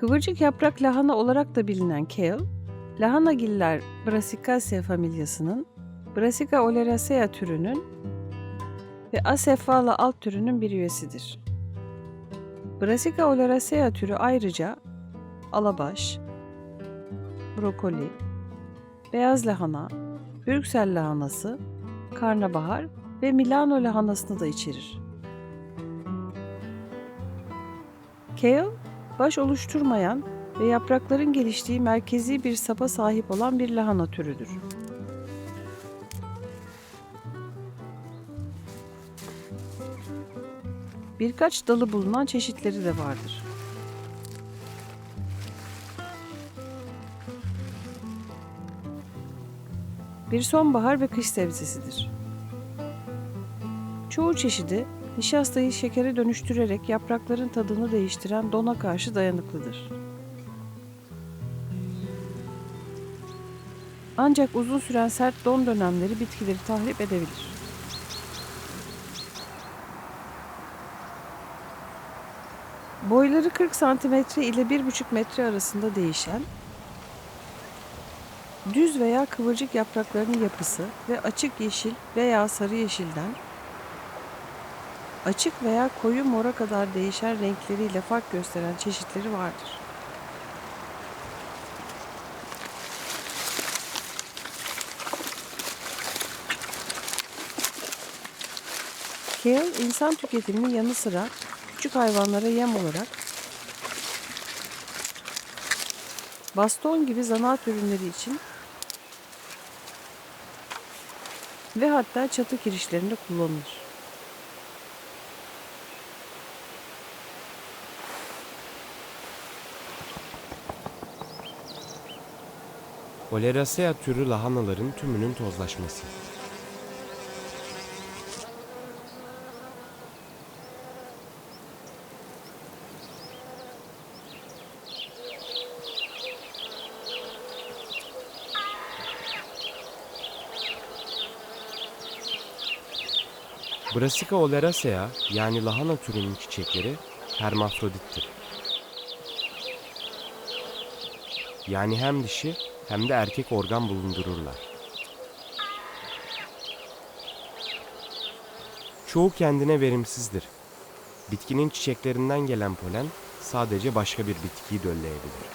Kıvırcık yaprak lahana olarak da bilinen kale, lahanagiller Brassicaceae familyasının Brassica oleracea türünün ve Acephala alt türünün bir üyesidir. Brassica oleracea türü ayrıca alabaş, brokoli, beyaz lahana, Brüksel lahanası, karnabahar ve Milano lahanasını da içerir. Kale, baş oluşturmayan ve yaprakların geliştiği merkezi bir sapa sahip olan bir lahana türüdür. Birkaç dalı bulunan çeşitleri de vardır. Bir sonbahar ve kış sebzesidir. Çoğu çeşidi nişastayı şekere dönüştürerek yaprakların tadını değiştiren dona karşı dayanıklıdır. Ancak uzun süren sert don dönemleri bitkileri tahrip edebilir. Boyları 40 cm ile 1,5 metre arasında değişen, düz veya kıvırcık yapraklarının yapısı ve açık yeşil veya sarı yeşilden açık veya koyu mora kadar değişen renkleriyle fark gösteren çeşitleri vardır. Kale insan tüketiminin yanı sıra küçük hayvanlara yem olarak baston gibi zanaat ürünleri için ve hatta çatı kirişlerinde kullanılır. Oleracea türü lahanaların tümünün tozlaşması. Brassica oleracea yani lahana türünün çiçekleri hermafrodittir. Yani hem dişi hem de erkek organ bulundururlar. Çoğu kendine verimsizdir. Bitkinin çiçeklerinden gelen polen sadece başka bir bitkiyi dölleyebilir.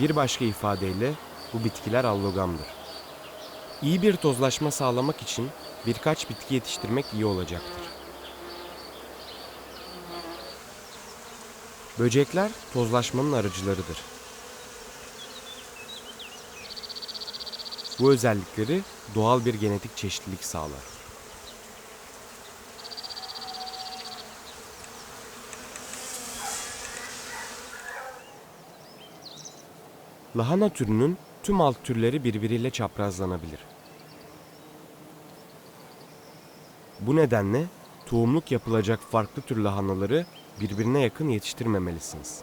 Bir başka ifadeyle bu bitkiler allogamdır. İyi bir tozlaşma sağlamak için birkaç bitki yetiştirmek iyi olacaktır. Böcekler tozlaşmanın aracılarıdır. Bu özellikleri doğal bir genetik çeşitlilik sağlar. Lahana türünün tüm alt türleri birbiriyle çaprazlanabilir. Bu nedenle tohumluk yapılacak farklı tür lahanaları birbirine yakın yetiştirmemelisiniz.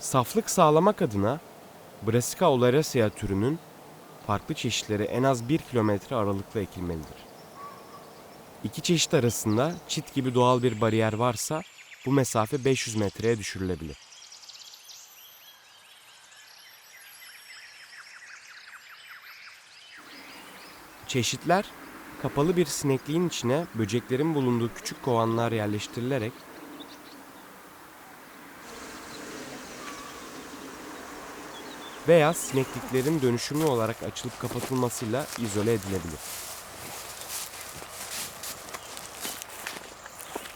Saflık sağlamak adına Brassica oleracea türünün farklı çeşitleri en az 1 kilometre aralıkla ekilmelidir. İki çeşit arasında çit gibi doğal bir bariyer varsa bu mesafe 500 metreye düşürülebilir. Çeşitler kapalı bir sinekliğin içine böceklerin bulunduğu küçük kovanlar yerleştirilerek veya sinekliklerin dönüşümlü olarak açılıp kapatılmasıyla izole edilebilir.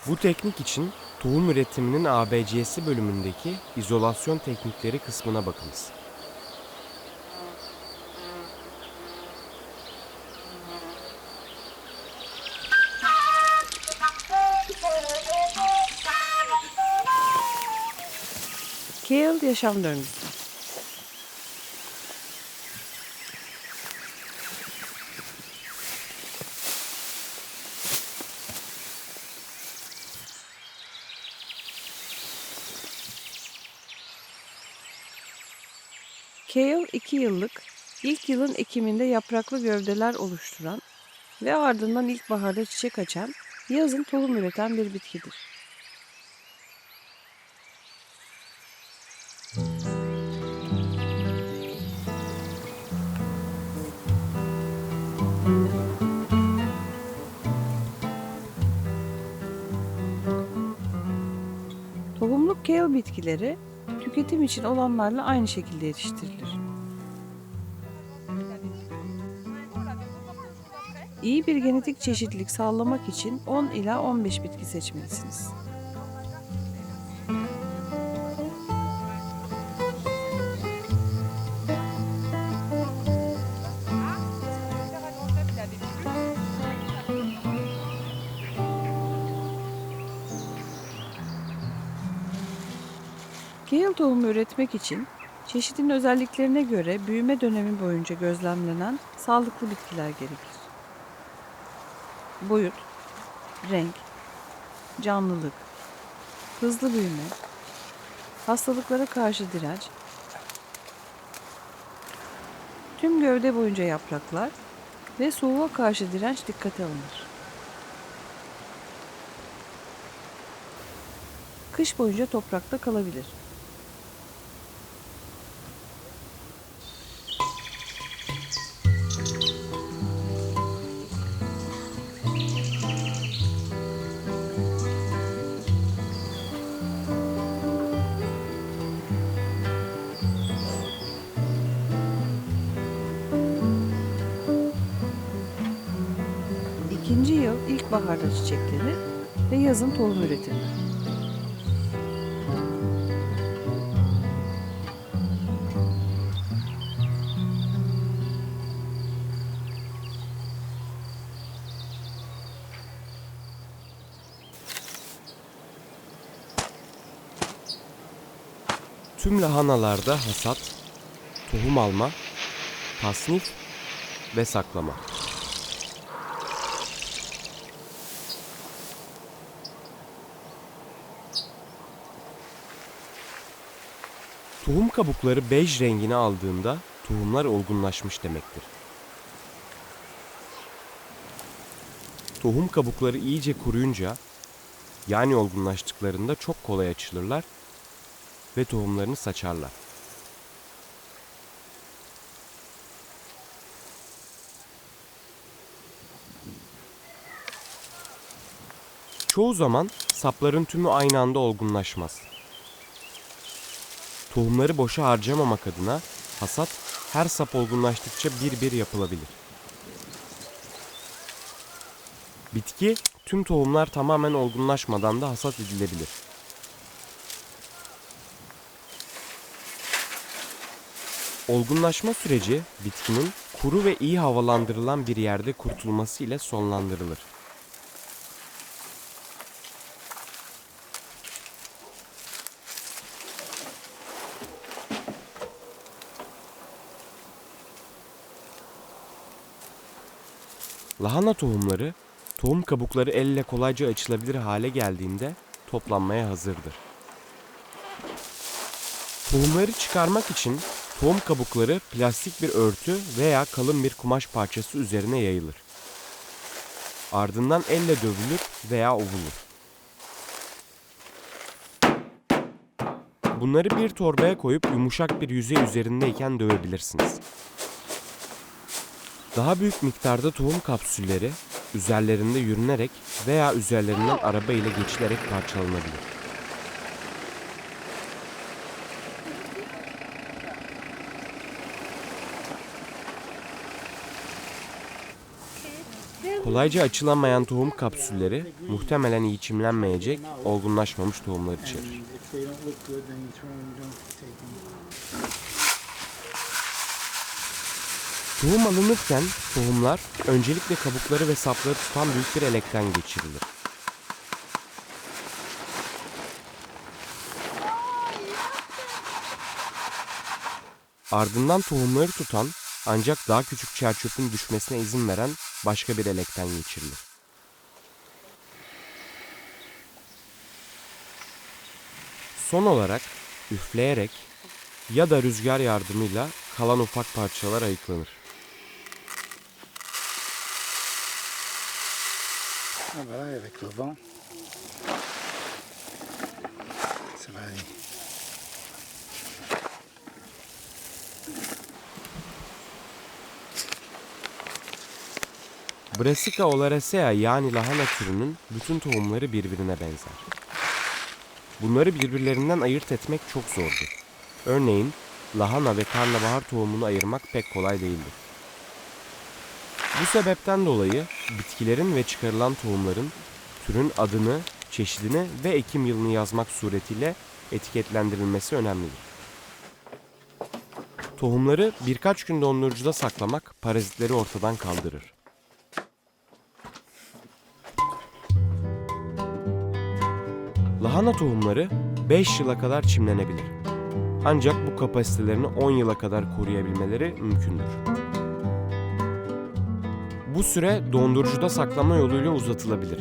Bu teknik için tohum üretiminin ABC'si bölümündeki izolasyon teknikleri kısmına bakınız. Kale yaşam döngüsü. Kale 2 yıllık, ilk yılın ekiminde yapraklı gövdeler oluşturan ve ardından ilkbaharda çiçek açan, yazın tohum üreten bir bitkidir. Kale bitkileri tüketim için olanlarla aynı şekilde yetiştirilir. İyi bir genetik çeşitlilik sağlamak için 10 ila 15 bitki seçmelisiniz. Kale tohumu üretmek için çeşidin özelliklerine göre büyüme dönemi boyunca gözlemlenen sağlıklı bitkiler gerekir. Boyut, renk, canlılık, hızlı büyüme, hastalıklara karşı direnç, tüm gövde boyunca yapraklar ve soğuğa karşı direnç dikkate alınır. Kış boyunca toprakta kalabilir. Yıl ilkbaharda çiçeklenir ve yazın tohum üretirler. Tüm lahanalarda hasat, tohum alma, tasnif ve saklama. Tohum kabukları bej rengini aldığında tohumlar olgunlaşmış demektir. Tohum kabukları iyice kuruyunca yani olgunlaştıklarında çok kolay açılırlar ve tohumlarını saçarlar. Çoğu zaman sapların tümü aynı anda olgunlaşmaz. Tohumları boşa harcamamak adına hasat her sap olgunlaştıkça bir bir yapılabilir. Bitki tüm tohumlar tamamen olgunlaşmadan da hasat edilebilir. Olgunlaşma süreci bitkinin kuru ve iyi havalandırılan bir yerde kurtulması ile sonlandırılır. Lahana tohumları, tohum kabukları elle kolayca açılabilir hale geldiğinde toplanmaya hazırdır. Tohumları çıkarmak için tohum kabukları plastik bir örtü veya kalın bir kumaş parçası üzerine yayılır. Ardından elle dövülür veya ovulur. Bunları bir torbaya koyup yumuşak bir yüzey üzerindeyken dövebilirsiniz. Daha büyük miktarda tohum kapsülleri üzerlerinde yürünerek veya üzerlerinden araba ile geçilerek parçalanabilir. Kolayca açılamayan tohum kapsülleri muhtemelen iyi çimlenmeyecek, olgunlaşmamış tohumlar içerir. Tohum alınırken tohumlar öncelikle kabukları ve sapları tutan büyük bir elekten geçirilir. Ardından tohumları tutan ancak daha küçük çerçöpün düşmesine izin veren başka bir elekten geçirilir. Son olarak üfleyerek ya da rüzgar yardımıyla kalan ufak parçalar ayıklanır. Ah voilà, avec le vent. Ça va aller. Brassica oleracea yani lahana türünün bütün tohumları birbirine benzer. Bunları birbirlerinden ayırt etmek çok zordur. Örneğin lahana ve karnabahar tohumunu ayırmak pek kolay değildir. Bu sebepten dolayı bitkilerin ve çıkarılan tohumların türün adını, çeşidini ve ekim yılını yazmak suretiyle etiketlendirilmesi önemlidir. Tohumları birkaç gün dondurucuda saklamak parazitleri ortadan kaldırır. Lahana tohumları 5 yıla kadar çimlenebilir. Ancak bu kapasitelerini 10 yıla kadar koruyabilmeleri mümkündür. Bu süre dondurucuda saklama yoluyla uzatılabilir.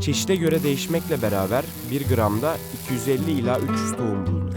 Çeşide göre değişmekle beraber 1 gramda 250 ila 300 tohum bulunur.